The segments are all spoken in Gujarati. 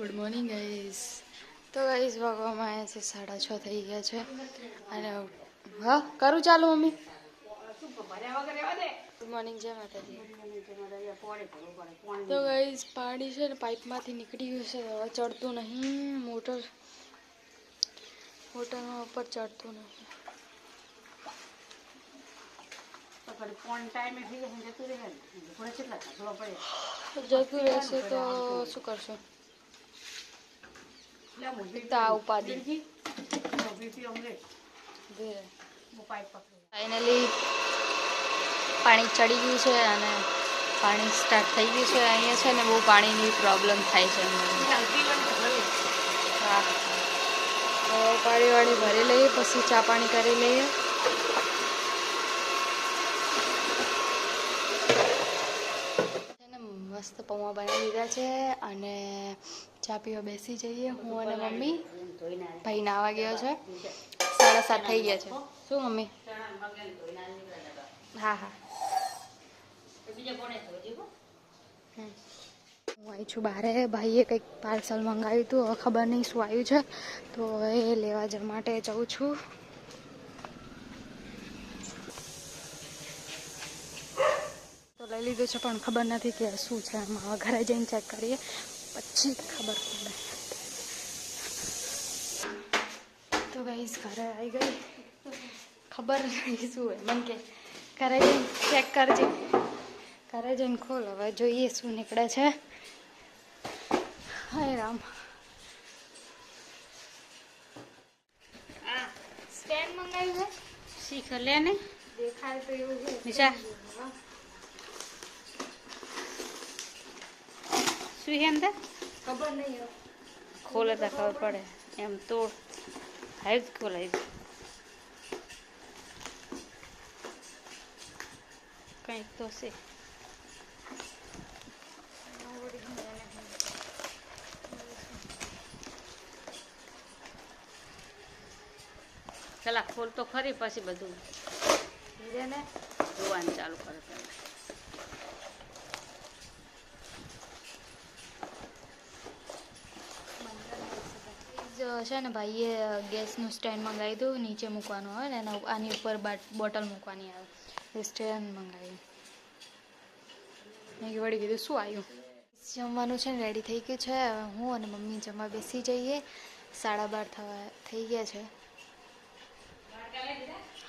ગુડ મોર્નિંગ ગાઈઝ તો ગાઈઝ વાગવામાં આવ્યા સાડા છ થઈ ગયા છે. અને હા, કરું ચાલુ મમ્મી? ગુડ મોર્નિંગ જય માતાજી. તો ગાઈઝ પાણી છે ને પાઇપમાંથી નીકળી ગયું છે, હવે ચડતું નહીં, મોટર, મોટરમાં ઉપર ચડતું નહીં. જતું રહેશે તો શું કરશું? એક તો આ ઉપાધિ ધીરે ફાઇનલી પાણી ચડી ગયું છે અને પાણી સ્ટાર્ટ થઈ ગયું છે. અહીંયા છે ને બહુ પાણીની પ્રોબ્લેમ થાય છે હા. તો પાણી વાળી ભરી લઈએ પછી ચા પાણી કરી લઈએ. મસ્ત પૌવા બનાવી દીધા છે અને ચા પીવા બેસી જઈએ. હું અને મમ્મી ભાઈ નાવા ગયો. છે. સાડા સાત થઈ ગયા છે. શું મમ્મી? હા હા. હું આવી છું બારે. ભાઈએ કંઈક પાર્સલ મંગાવ્યું હતું. હવે ખબર નહીં શું આવ્યું છે. તો એ લેવા જવા માટે જાઉં છું. તો લઈ લીધું છે પણ ખબર નથી કે શું છે. એમાં ઘરે જઈને ચેક કરીએ. પછી ખબર પડે. તો ગઈશ ઘરે આવી ગઈ. ખબર નહીં શું હોય. મને કે ઘરે જઈને ચેક કરજે. ઘરે જઈને ખોલ હવે જોઈએ શું નીકળે છે. હાય રામ. સ્ટેન્ડ મંગાવ્યું છે? શીખ લે ને. દેખાય તો એવું છે. નિશા. શું છે તો ખબર નહીં ખોલે તો ખબર પડે. એમ તો હાઈ જ ખોલાય કંઈક તો છે. ચલા ખોલ તો ખરી પછી બધું જોવાનું ચાલુ કરે. પહેલાં છે ને ભાઈએ ગેસનું સ્ટેન્ડ મંગાવી દઉં, નીચે મૂકવાનું હોય ને એના આની ઉપર બોટલ મૂકવાની આવે. એ સ્ટેન્ડ મંગાવ્યું મેં વળી કીધું, શું આવ્યું જમવાનું છે ને રેડી થઈ ગયું છે. હવે હું અને મમ્મી જમવા બેસી જઈએ. સાડા બાર થવા, થઈ ગયા છે.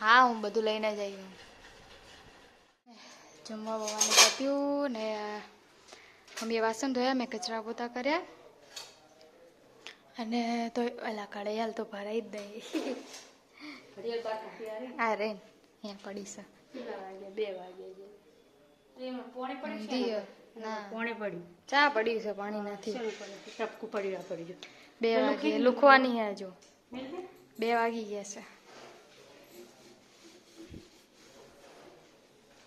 હા, હું બધું લઈને જ આવી જમવા બવાનું પત્યું ને, મમ્મીએ વાસણ ધોયા, મેં કચરા પોતા કર્યા. અને તો ઓલા કડૈયાલ તો ભરાઈ જ દઈ. આ રે અહીંયા પડી છે. બે વાગે પોણે દિયો. ના પોણે પડ્યું ચા પડી છે પાણી નથી. ટપકું પડ્યું પડી બે વાગે લુખવાની હે હજુ. બે વાગી? ગયા છે.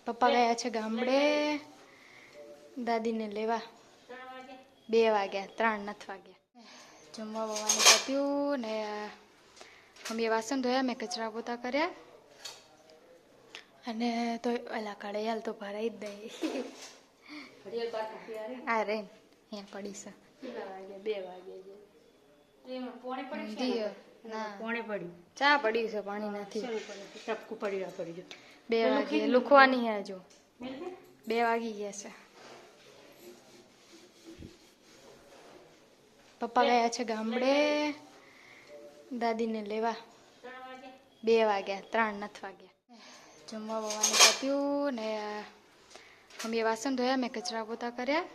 પપ્પા ગયા છે ગામડે. દાદીને લેવા. બે વાગ્યા ત્રણ નથી વાગ્યા. જમવા બવાનું પત્યું ને મમ્મીએ વાસણ ધોયા મેં કચરા પોતા કર્યા. અને તો ઓલા કડૈયાલ તો ભરાઈ જ દઈ. આ રે અહીંયા પડી છે. બે વાગે પોણે પડ્યું દિયો. ના. પોણે પડ્યું ચા પડી છે પાણી નથી. પડ્યું ટપકું પડ્યું પડી બે વાગે લુખવાની હજુ. બે વાગી ગયા છે. પપ્પા ગયા છે ગામડે. દાદીને લેવા. બે વાગ્યા ત્રણ નથી વાગ્યા. જમવા બવાનું પત્યું ને મમ્મીએ વાસણ ધોયા મેં કચરા પોતા કર્યા.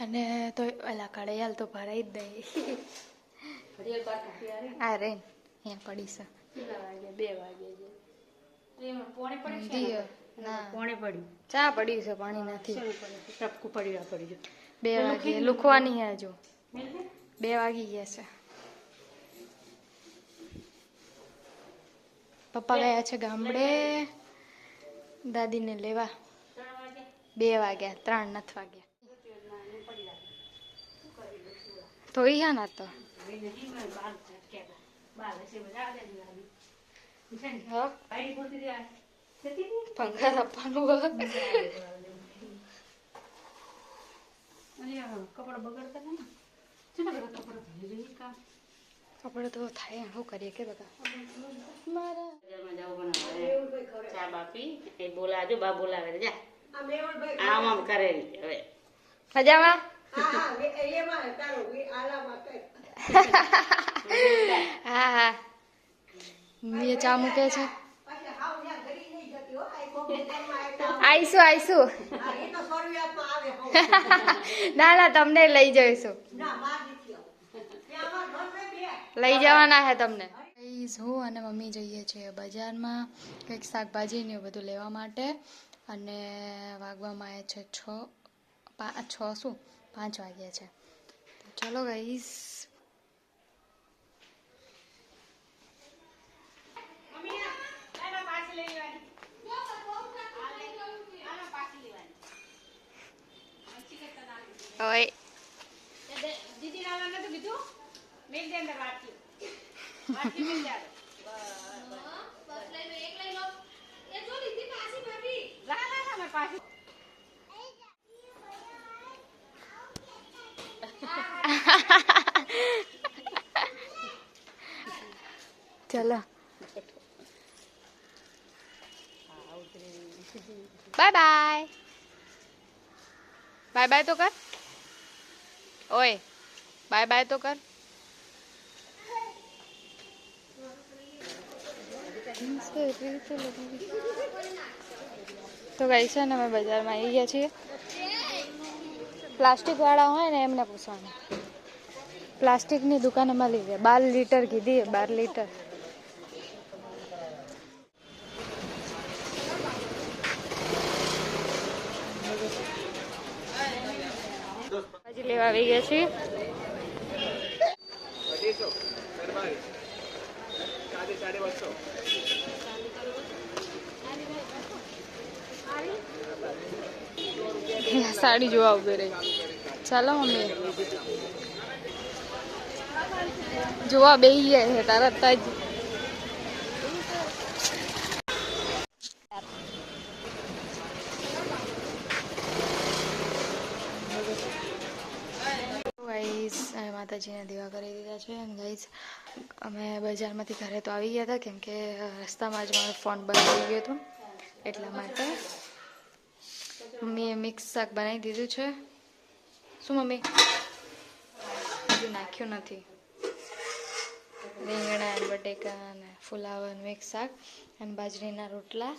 અને તો ઓલા કળૈયાલ તો ભરાઈ જ દઈ. આ રે અહીંયા પડી છે. બે વાગે પોણે પડ્યું. ચા પડી છે પાણી નથી ટપકું પડ્યું આ પડી બે વાગે લુખવાની હે હજુ. બે વાગી ગયા છે. પપ્પા ગયા છે ગામડે. દાદીને લેવા. બે વાગ્યા ત્રણ નથી વાગ્યા. ધોઈ ગયા ના તો? હા. પંખા આપવાનું હોય. કપડા તો થાય શું કરીએ કે બધા ચા બાપી એ બોલાજો બા બોલાવે જા આમ આમ કરે હવે મજામાં હા હા મમ્મીએ ચા મૂકે છે આવીશું આવીશું ના ના તમને લઈ જઈશું. લઈ જવાના હે તમને. હું અને મમ્મી જઈએ છીએ બજારમાં. કંઈક શાકભાજી ને બધું લેવા માટે. અને વાગવામાં આવે છે છ પાંચ છ શું? પાંચ વાગ્યા છે. ચલો ગઈશ ઓય દીદી આવવાનું નતું કીધું? મેલ દે અંદર વાટકી. વાટકી મેલ દે. લા, લા. ચલો. Bye bye. બાય બાય તો કર. ઓય, બાય બાય તો કર. તો ગઈ છે ને અમે બજારમાં આવી ગયા છીએ. પ્લાસ્ટિક વાળા હોય ને એમને પૂછવાનું. પ્લાસ્ટિકની દુકાને મળી ગયા બાર લીટર કીધી બાર લીટર લેવા આવી ગયા છીએ સાડી જોવા ઊભી રહી. ચાલો મમ્મી. જોવા બેહી ગયા છે તરત જ ગાઈસ માતાજીને દીવા કરી દીધા છે. અને ગાઈસ અમે બજારમાંથી ઘરે તો આવી ગયા હતા કેમ કે રસ્તામાં જ મારો ફોન બંધ થઈ ગયો હતો. એટલા માટે મમ્મીએ મિક્સ શાક બનાવી દીધું છે. શું મમ્મી? હજુ નાખ્યું નથી. રીંગણા અને બટેકા અને ફુલાવર મિક્સ શાક અને બાજરીના રોટલા.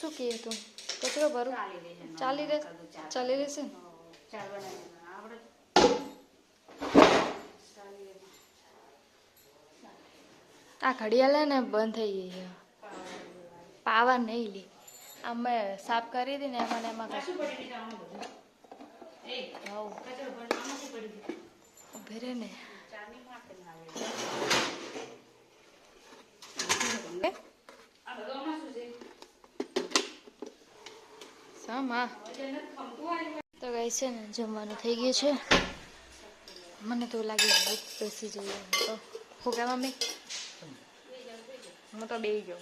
શું કહીએ તું? કચરો ભરું? ચાલી રહે ચાલી રહેશે ને? આ ઘડિયાળ ને બંધ થઈ ગઈ છે પાવા નહીં લી આમ મેં સાફ કરી હતી ને એમાં એમાં. ઊભી રહે ને? સામા તો ગઈ છે ને જમવાનું થઈ ગયું છે. મને તો લાગે બેસી જઈએ તો. હું કે મમ્મી? હું તો બે ગયો.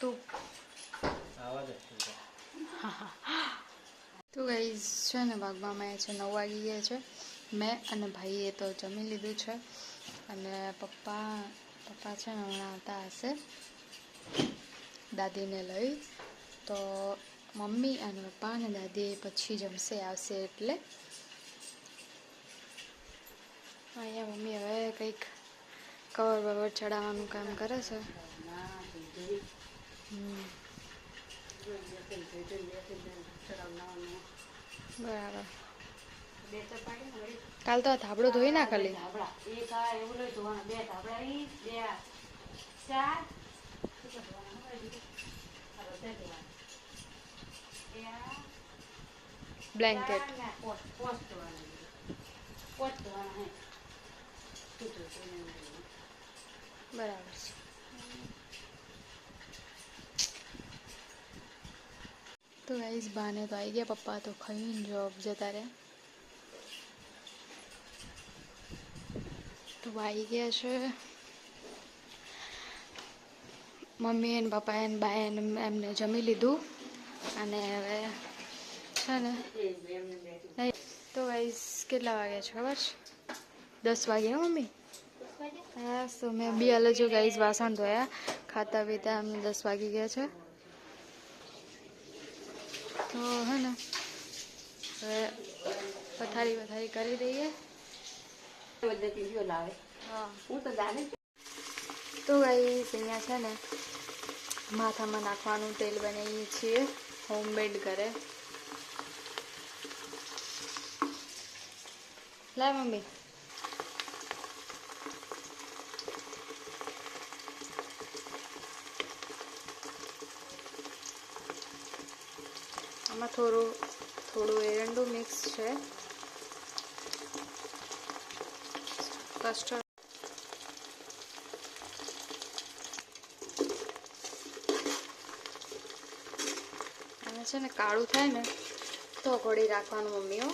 તું? તો ગઈ છે ને બાગમાં મેં છે નવ વાગી ગયા છે. મેં અને ભાઈએ તો જમી લીધું છે. અને પપ્પા પપ્પા છે ને હમણાં આવતા હશે. દાદીને લઈ. તો મમ્મી અને પપ્પા અને દાદી પછી જમશે, આવશે એટલે અહીંયા મમ્મી હવે કંઈક કવર બવર ચડાવવાનું કામ કરે છે. બરાબર. કાલ તો આ ધાબળો ધોઈ ના ખાલી. બે બ્લેન્કેટ. બરાબર છે તો ગાઈઝ બાને તો આવી ગયા પપ્પા તો ખાઈને જોબ જતા રહ્યા તો આવી ગયા છે મમ્મી અને પપ્પા એને બા એને એમને જમી લીધું અને હવે છે ને તો ગાઈસ કેટલા વાગ્યા છે, ખબર છે? દસ વાગ્યા મમ્મી? હા, તો મેં બી હાલ જો ગાઈસ વાસણ ધોયા, ખાતા પીતા અમને દસ વાગી ગયા છે. તો હે ને, હવે પથારી પથારી કરી દઈએ. તો ગાઈસ અહીંયા છે ને, માથામાં નાખવાનું તેલ બનાવીએ છીએ. હોમમેડ ઘરે લાય મમ્મી. આમાં થોડું થોડું એરંડું મિક્સ છે. કસ્ટર્ડ અને છે ને કાળું થાય ને તો ઘોડી રાખવાનું મમ્મીઓ